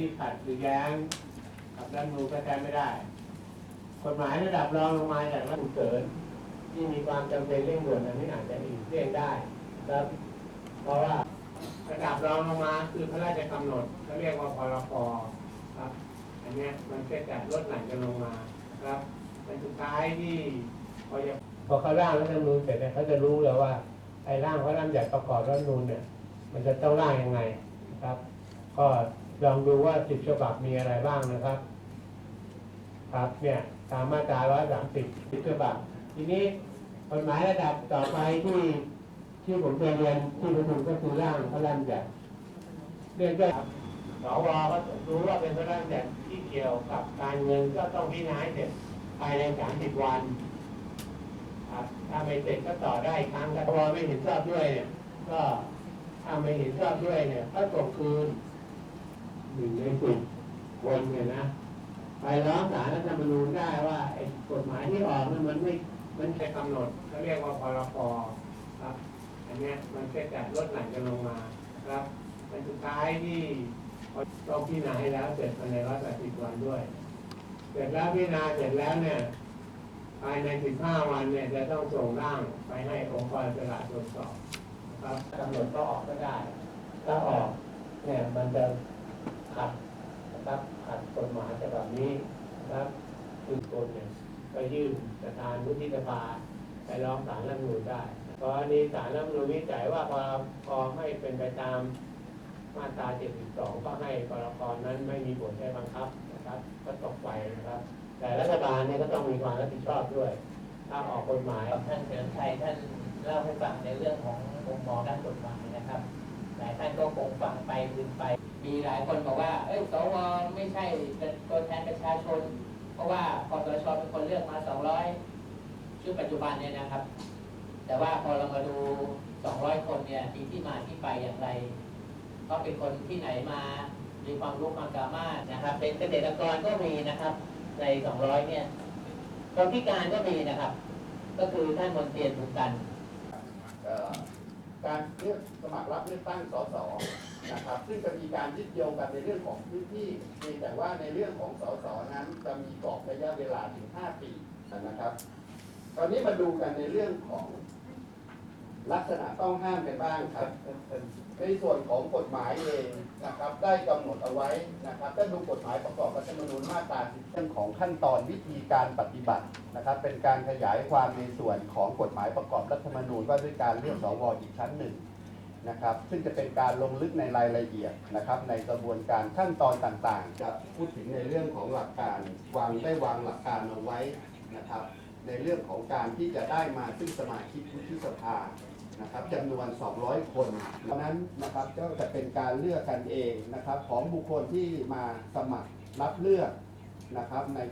ที่ขัดหรือแย้งกับรัฐมนูญก็ใช้ไม่ได้ กฎหมายระดับรองลงมาจากรัฐมนูญเกินที่มีความจำเป็นเร่งด่วนอันนี้อาจจะอีกเลี่ยงได้ครับเพราะว่าระดับรองลงมาคือพระราชกำหนดเขาเรียกว่าพรกครับอันนี้มันก็จะลดหลั่นกันลงมาครับเป็นสุดท้ายที่พอจะพอเขาร่างรัฐธรรมนูญเสร็จเนี่ยเขาจะรู้เลยว่าไอ้ร่างพระราชบัญญัติประกอบรัฐธรรมนูญเนี่ย มันจะต้องร่างยังไงนะครับ ก็ ลองดูว่าสิบฉบับมีอะไรบ้างนะครับ ครับเนี่ยตามมาตราร้อยสามสิบสิบฉบับ ทีนี้กฎหมายระดับต่อไปที่ที่ผมจะเรียนที่ประชุมก็คือร่างพระราชบัญญัติเรื่องก็สวก็รู้ว่าเป็นพระราชบัญญัติที่เกี่ยวกับการเงินก็ต้องพิจารณาให้เสร็จภายในสามสิบวันครับถ้าไม่เสร็จก็ต่อได้ครั้งแต่พอไม่เห็นชอบด้วยเนี่ยก็ถ้าไม่เห็นชอบด้วยเนี่ยก็ส่งคืน หนึ่งในสิบวนเนี่ยนะ ไปร้องศาลรัฐธรรมนูญได้ว่าไอ้กฎหมายที่ออกนั้นมันไม่ มันแค่กำหนดเขาเรียกว่าพรกครับ อันเนี้ยมันก็จะลดหลั่นกันลงมาครับมันสุดท้ายที่ต้องพิจารณาให้แล้วเสร็จภายในร้อยแปดสิบวันด้วย เสร็จแล้วพิจารณาเสร็จแล้วเนี่ยภายใน 15 วันเนี่ยจะต้องส่งร่างไปให้องค์กรอิสระตรวจสอบนะครับกำหนดก็ออกก็ได้ ถ้าออกเนี่ยมันจะขัดนะครับขัดกฎหมายฉบับนี้นะครับ คือคนเนี่ยไปยื่นประธานวุฒิสภาไปร้องศาลรัฐธรรมนูญได้กรณีศาลรัฐธรรมนูญวิจัยว่าพอพอไม่เป็นไปตามมาตรา 72 ก็ให้กรกรนั้นไม่มีบทใช้บังคับนะครับ ก็ตกไปนะครับ แต่รัฐบาลเนี่ยก็ต้องมีความรับผิดชอบด้วย ถ้าออกกฎหมายท่านเฉลิมชัยท่านเล่าให้ฟังในเรื่องขององค์มองด้านกฎหมายนะครับหลายท่านก็คงฟังไปลืมไป มีหลายคนบอกว่า เอ้ยสวไม่ใช่เป็นตัวแทนประชาชน ราะว่าคอสชเป็นคนเลือกมา 200 ชุดปัจจุบันเนี่ยนะครับ แต่ว่าพอเรามาดู 200 คนเนี่ยมีที่มาที่ไปอย่างไรเขาเป็นคนที่ไหนมามีความรู้ความสามารถนะครับ เป็นเกษตรกรก็มีนะครับ ใน 200 เนี่ยคนพิการก็มีนะครับ ก็คือท่านมนเทียนบุกัน การเลือกสมัครรับเลือกตั้งสสนะครับ ซึ่งจะมีการยึดโยงกันในเรื่องของพื้นที่เพียงแต่ว่าในเรื่องของสสนั้นจะมีกรอบระยะเวลาถึง 5 ปีนะครับ ตอนนี้มาดูกันในเรื่องของ ลักษณะต้องห้ามกันบ้างครับ ในส่วนของกฎหมายเองนะครับ ได้กำหนดเอาไว้นะครับถ้าดูกฎหมายประกอบรัฐธรรมนูญมาตรา10เรื่องของขั้นตอนวิธีการปฏิบัตินะครับ เป็นการขยายความในส่วนของกฎหมายประกอบรัฐธรรมนูญว่าด้วยการเลือกสวอีกชั้นหนึ่งนะครับ ซึ่งจะเป็นการลงลึกในรายละเอียดนะครับ ในกระบวนการขั้นตอนต่างๆจะพูดถึงในเรื่องของหลักการวางได้วางหลักการเอาไว้นะครับ ในเรื่องของการที่จะได้มาซึ่งสมาชิกวุฒิสภานะครับจำนวน 200 คนดังนั้นนะครับก็จะเป็นการเลือกกันเองนะครับ ของบุคคลที่มาสมัครรับเลือกนะครับใน